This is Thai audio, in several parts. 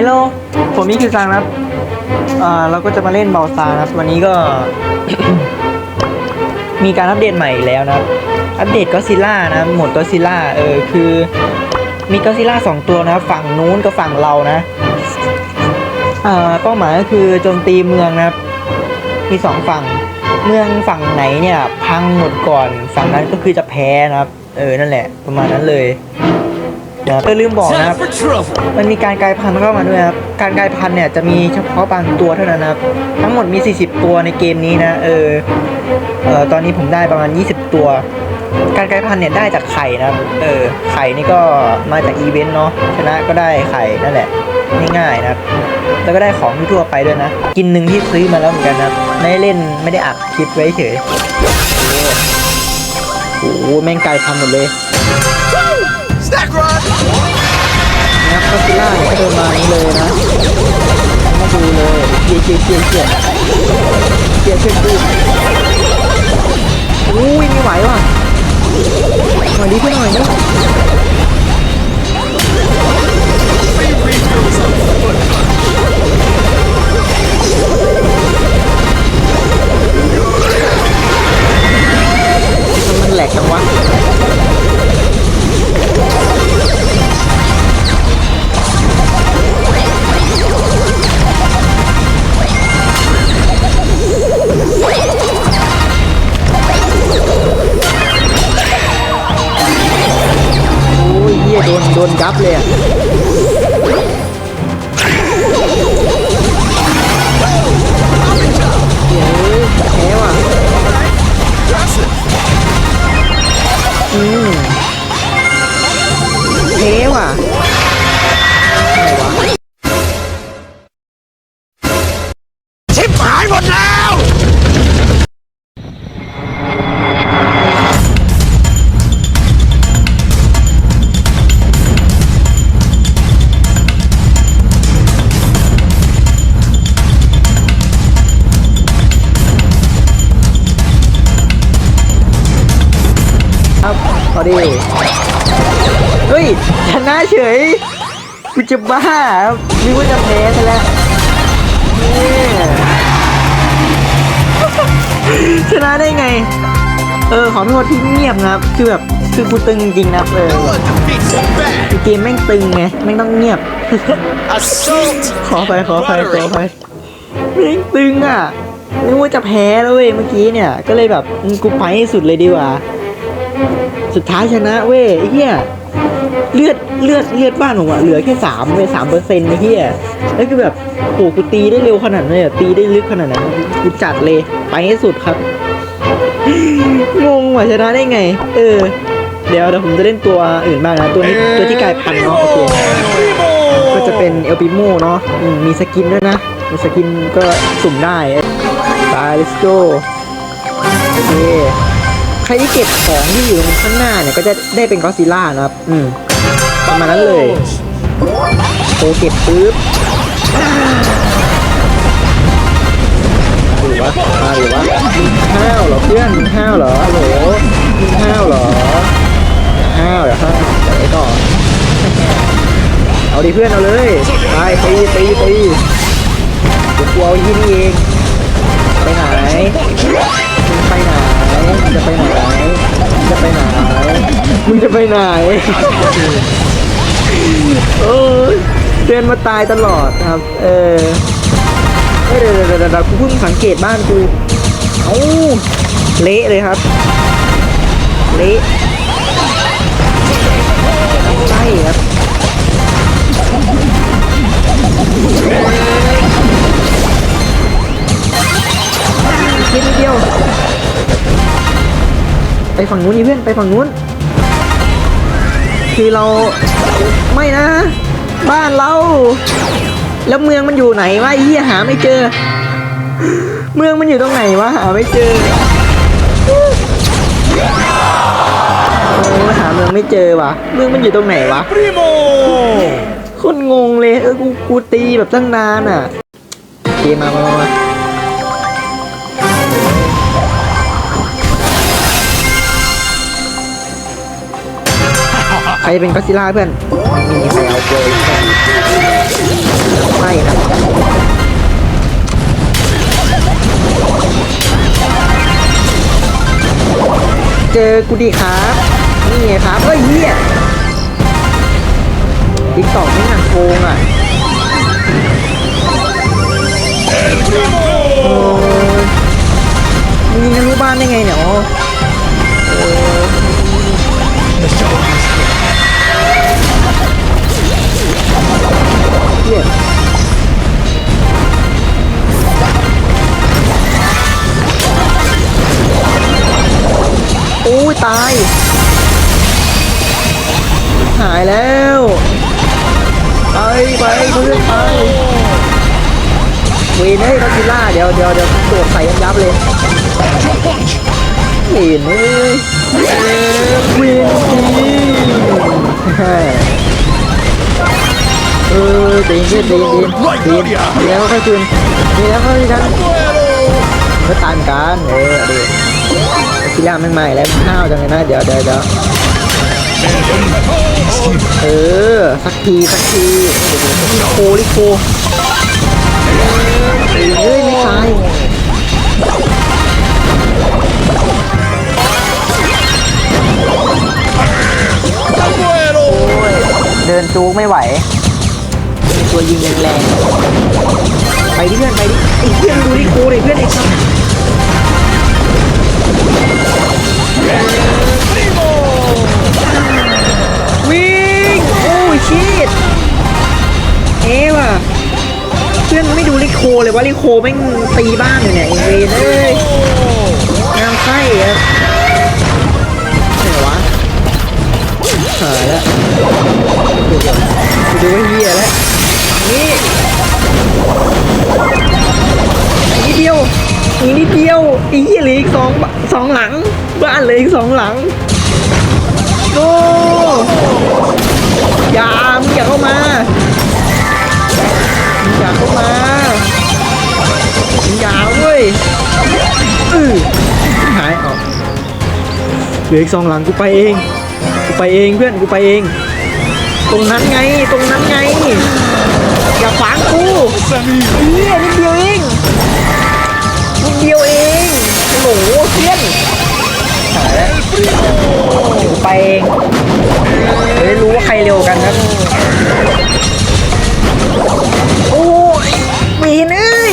ลโลผมมิคิวซังนะครับอ่าเราก็จะมาเล่นเบลซานะครับ วันนี้ก็ มีการอัปเดตใหม่อีกแล้วนะครับ อัปเดตก็ซิล่านะหมดก็ซิล่าเออคือ มีก็ซิล่าสองตัวนะครับ ฝั่งนู้นกับฝั่งเรานะอ่าเป้าหมายก็คือโจมตีเมืองนะครับ มีสองฝั่ง เมืองฝั่งไหนเนี่ย พังหมดก่อน ฝั่งนั้นก็คือจะแพ้นะครับ เออ นั่นแหละ ประมาณนั้นเลย นะครับเออลืมบอกนะครับ for trouble. มันมีการกลายพันธุ์เข้ามาด้วยครับ การกลายพันธุ์เนี่ยจะมีเฉพาะบางตัวเท่านั้นนะครับ ทั้งหมดมี 40 ตัวในเกมนี้นะ เออ เออตอนนี้ผมได้ประมาณ 20 ตัว การกลายพันธุ์เนี่ยได้จากไข่นะครับ เออ ไข่นี่ก็มาจากอีเวนต์เนาะ ชนะก็ได้ไข่นั่นแหละ ง่ายๆนะครับ แล้วก็ได้ของทั่วๆไปด้วยนะ กินหนึ่งที่ซื้อมาแล้วเหมือนกันนะครับไม่ได้เล่นไม่ได้อัดคลิปไว้เฉย โอ้โหแม่งกลายพันธุ์หมดเลย Stack Run นะครับก็ซิล่าเนี่ยก็เดินมานี้เลยนะมาดูเลยเกียร์เกียร์เกียร์เกียร์เกียร์เช่นดูอุ้ยไม่ไหวว่ะหน่อยดีเพื่อนหน่อยน นโดนยับเลยอะเฮ้ยแพ้ว่ะอืมเทว่ะ ครับพอดีเฮ้ยชนะเฉยกูจะบ้าครับนึกว่าจะแพ้ซะแล้วเนี่ยชนะได้ไง เออขอโทษที่เงียบนะครับคือแบบคือกูตึงจริงๆนะครับเออ Blood defeats it back. คือเกมแม่งตึงไงแม่งต้องเงียบ Assault. ขอไปขอไปขอไปแม่งตึงอะนึกว่าจะแพ้แล้วเว้ยเมื่อกี้เนี่ย ก็เลยแบบอืมกูไปให้สุดเลยดีกว่า สุดท้ายชนะเว้ยไอ้เหี้ยเลือดเลือดเลือดบ้านผมอะเหลือแค่สามเว้ยสามเปอร์เซ็นต์ไอ้เหี้ยแล้วคือแบบโหกูตีได้เร็วขนาดนั้นอะตีได้ลึกขนาดนั้นกูจัดเลยไปให้สุดครับงงว่ะชนะได้ไง เออ เดี๋ยวเดี๋ยวผมจะเล่นตัวอื่นบ้างนะตัวนี้ตัวที่กลายพันธุ์เนาะโอเคก็จะเป็นเอลปิโมเนาะมีสกินด้วยนะมีสกินก็สุ่มได้ไป let's go โอเค รที่เก็บของที่อยู่ตรงข้างหน้าเนี่ยก็จะได้เป็นก็อซิล่านะครับ อืมประมาณนั้นเลยโอเก็บปุ๊บหรือวะมาหรือวะมึงห้าวเหรอเพื่อนมึงห้าวเหรอโหลมึงห้าวเหรออย่าห้าวอย่าห้าวเดี๋ยวไว้ก่อนเอาดิเพื่อนเอาเลยไปตีตีตีเดี๋ยวกูเอายี่นี่เองไปไหนไป จะไปไหนโอ้ยเดินมาตายตลอดครับ เออเฮ้ยเดี๋ยวเดี๋ยวกูเพิ่งสังเกตบ้านกูเอ้าเละเลยครับ เละใช่ครับนิดเดียว ไปฝั่งนู้นนี่เพื่อน ไปฝั่งนู้น คือเราไม่นะ บ้านเรา แล้วเมืองมันอยู่ไหนวะไอ้เหี้ยหาไม่เจอ เมืองมันอยู่ตรงไหนวะหาไม่เจอโอ้หาเมืองไม่เจอวะเมืองมันอยู่ตรงไหนวะ Primo. คนงงเลยเออกูกูตีแบบตั้งนานอะโอเคมามามา รรเป็นก็ซิล่าเพื่อนมีใครเอากูเลยเพื่อไม่นะเจอกูดีครับ นี่ไงครับเฮ้ยเฮียติ๊กตอกไม่งานโกงอะมึงยิงทะลุบ้านได้ไงเนี่ยอ๋อ เออเฮียโอ้ยตาย หายแล้วไปไปเพื่อนไปเวนเฮ้ยก็ซิล่าเดี๋ยวเดี๋ยวเดี๋ยวโดดใส่ยับยับเลยเวนเฮ้ยเอ้ยเวนจริง เออตีนเพื่อนตีนตีนตีนตีแล้วค่อยคืนตีแล้วค่อยกันก็ตามกันเออดิซิล่าใหม่ๆแล้วข้าวจังเลยนะเดี๋ยวเดี๋ยวเดี๋ยวเออสักทีสักทีลิโคลิโคเอ้ยเฮ้ยไม่ตายเดินจูกไม่ไหว ตัวยิงแรงๆไปดิเพื่อนไปดิไอ้เพื่อนดูลิโคเลยเพื่อนไอ้สัสวิ่งโอ้ยชีตเอ๊ว่ะเพื่อนไม่ดูลิโคเลยว่าลิโคแม่งตีบ้านอยู่เนี่ยไอเวนเอ้ยงามไส้อะไหนวะหายแล้วดูไอ้เหี้ยแล้ว นิดเดียวอีกนิดเดียวอีเหี้ยเหลืออีกสองสองหลัง บ้านเหลืออีกสองหลังโอ้อย่ามึงอย่าเข้ามามึงอย่าเข้ามามึงอย่าเว้ยอือหายออกเหลืออีกสองหลังกูไปเอง กูไปเองเพื่อนกูไปเอง ตรงนั้นไงตรงนั้นไง อย่าขวางกูเฮียนิดเดียวเองนิดเดียวเองโอ้โหเพื่อนไปเองได้รู้ว่าใครเร็วกันครับโอ้ยมีนเอ้ย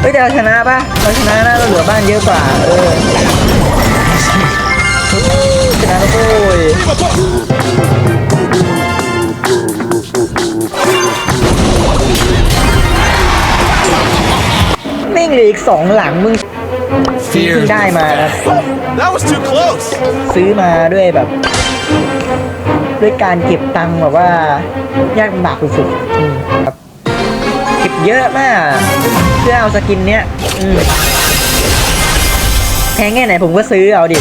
เฮ้ยแต่เราชนะปะเราชนะนะเราเหลือบ้านเยอะกว่าเออชนะแล้วโว้ย งเหลืออีกสองหลังมึง Fear เพิ่งได้มานะ That was too close. ซื้อมาด้วยแบบ ด้วยการเก็บตังค์แบบว่ายากลำบากสุดๆอืมครับเก็บเยอะมาก เพื่อเอาสกินเนี้ยอืมแพงแค่ไหนผมก็ซื้อเอาดิ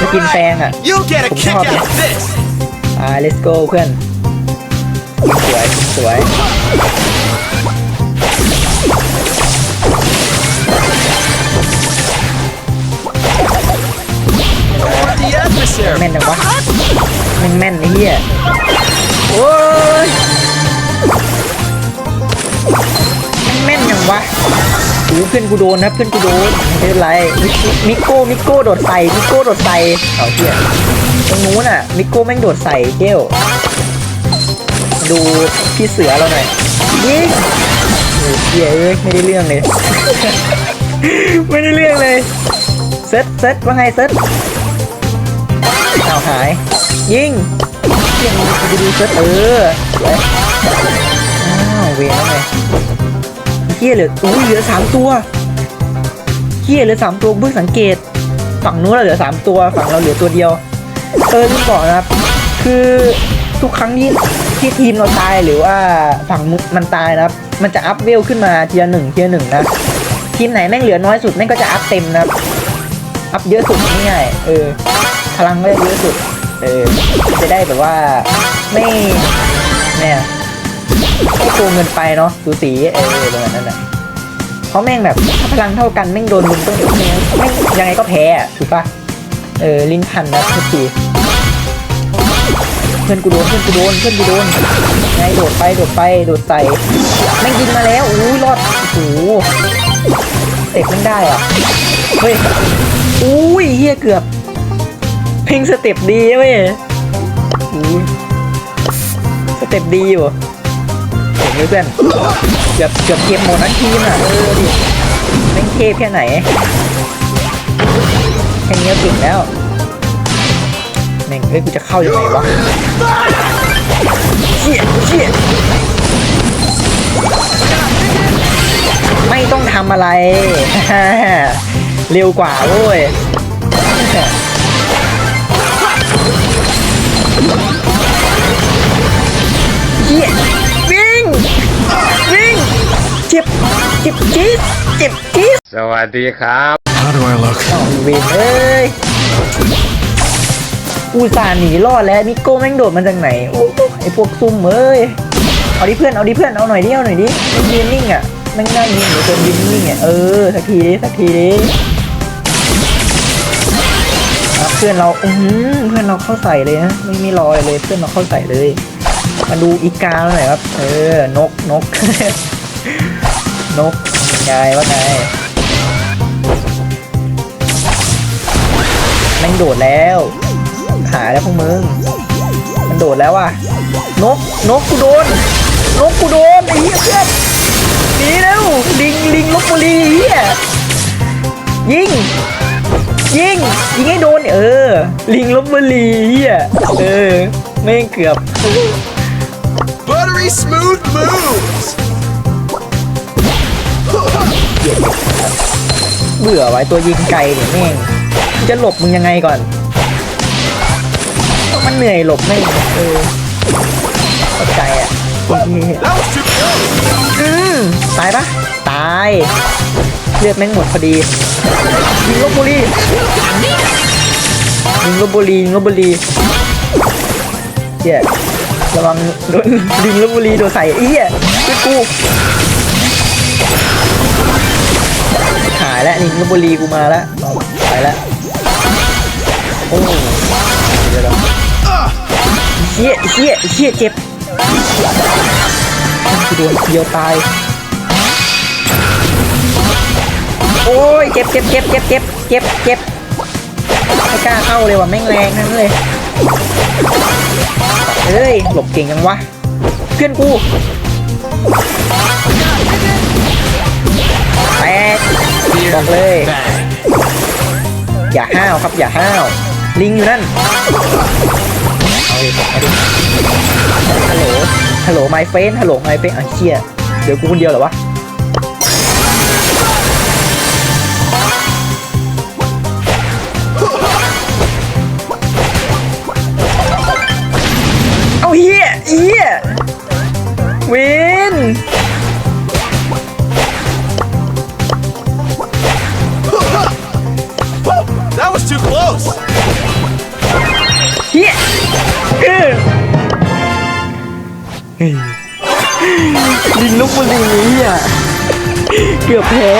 สกินแพงอะ You get a Cũng kick hợp out of this. อ่า let's go เพื่อน สวย สวย แม่นจังวะแม่นแม่นไอ้เหี้ยโอ้ยแม่นยังวะโอ้เพื่อนกูโดนนะเพื่อนกูโดนไม่เป็นไรมิโก้มิโก้โดดใส่มิโก้โดดใส่เอาเหี้ยตรงนู้นอะมิโก้แม่งโดดใส่เกลดูพี่เสือเราหน่อยยิงโอ้เหี้ยเอ้ยไม่ได้เรื่องเลย ไม่ได้เรื่องเลยเซตเซตว่าไงเซต หาย ยิงเสียงดูดูเซตเออสวยอ้าวเวรแล้วไงเฮียเหลืออุ้ยเหลือสามตัวเฮียเหลือสามตัวเพิ่งสังเกต ฝั่งนู้นเราเหลือสามตัว ฝั่งเราเหลือตัวเดียว เออลืมบอกนะครับ คือทุกครั้งที่ที่ทีมเราตายหรือว่าฝั่งมันตายนะครับ มันจะอัพเวลขึ้นมาทีละหนึ่งทีละหนึ่งนะ ทีมไหนแม่งเหลือน้อยสุดแม่งก็จะอัพเต็มนะครับ อัพเยอะสุดง่ายเออ พลังก็ได้เยอะสุด เออ จะได้แบบว่าไม่เนี่ยไม่โกงเงินไปเนาะสูสีเออประมาณนั้นแหละเพราะแม่งแบบถ้าพลังเท่ากันแม่งโดนลุมต้องเยวแม่งแม่งยังไงก็แพ้อะถูกปะเออลิ้นพันนะทุกทีเพื่อนกูโดนเพื่อนกูโดนเพื่อนกูโดนไงโดดไปโดดไปโดดใส่แม่งยิงมาแล้วอู้ยรอดโอ้โหเตะมันได้อะเฮ้ยอุ้ยเฮียเกือบ พลงสเต็ปดีเว้ยอู้ยสเต็ปดีอยู่เห็นไหมเพื่อนเกือบเกือบเกมหมดทั้งทีมอะเออดิแม่งเทพแค่ไหนแค่นี้ก็เก่งแล้วแม่งเอ้ยกูจะเข้ายังไงวะเชี่ยเชี่ยไม่ต้องทำอะไร เร็วกว่าเว้ย เหี้ยวิ่งวิ่งเจ็บเจ็บจี๊ดเจ็บจี๊ดสวัสดีครับ How do I look? อ้าวเวนเอ้ยอุตส่าห์หนีรอดแล้วมิโก้แม่งโดดมาจากไหนโอ้โหไอพวกซุ่มเอ้ยเอาดิเพื่อนเอาดิเพื่อนเอาหน่อยดิเอาหน่อยดิมันยืนนิ่งอะแม่งนั่งยิงหรือคนยืนนิ่งอะเออสักทีดิสักทีดิอะเพื่อนเราอือเพื่อนเราเข้าใส่เลยนะไม่ไม่รอยเลยเพื่อนเราเข้าใส่เลย มาดูอีกาหน่อยครับ เออนกนก นกยังไงว่าไงแม่งโดดแล้วหายแล้วพวกมึงมันโดดแล้วว่ะนกนกกูโดนนกกูโดนไอ้เหี้ยเพื่อนหนีแล้วลิงลิงลบบุรีเหี้ยยิง ยิง ยิงให้โดน เออ ลิงลบบุรีเหี้ยเออแม่งเกือบ Buttery smooth moves. เบื่อไว้ตัวยิงไกลเนี่ยแม่งมึงจะหลบมึงยังไงก่อน มันเหนื่อยหลบไม่งเออเข้าใจอะจริง That was too close. ๆอืมตายปะตาย เลือดแม่งหมดพอดียิงลบบุรียิงลบบุรียิงลบบุรีเหี้ยระวังโดนยิงลบบุรีโดนใส่ไอ้เหี้ยช่วยกูหายแล้วยิงลบบุรีกูมาแล้วไปแล้วโอ้เดี๋ยวเชี่ยเชี่ยเชี่ยเจ็บกูโดนเดียวตาย โอ้ยเจ็บเจ็บเจ็บเจ็บเจ็บเจ็บเจ็บไม่กล้าเข้าเลยว่ะแม่งแรงนั้นเลยเอ้ยหลบเก่งจังวะเพื่อนกูแตกบอกเลยอย่าห้าวครับอย่าห้าวลิงอยู่นั่นเอาดิเอาดิฮัลโหลฮัลโหลไมเฟนฮัลโหลไมเฟนอะเชี่ยเดี๋ยวกูคนเดียวเหรอวะ ดินลุกบุรีเฮียเกือบแพ้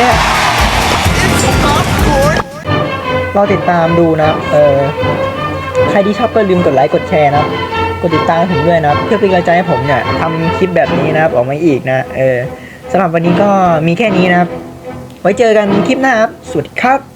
เราติดตามดูนะ เออใครที่ชอบก็ลืมกดไลค์กดแชร์นะกดติดตามผมด้วยนะเพื่อเป็นกำลังใจให้ผมเนี่ยทำคลิปแบบนี้นะครับออกมาอีกนะ เออสำหรับวันนี้ก็มีแค่นี้นะครับ ไว้เจอกันคลิปหน้าครับ สวัสดีครับ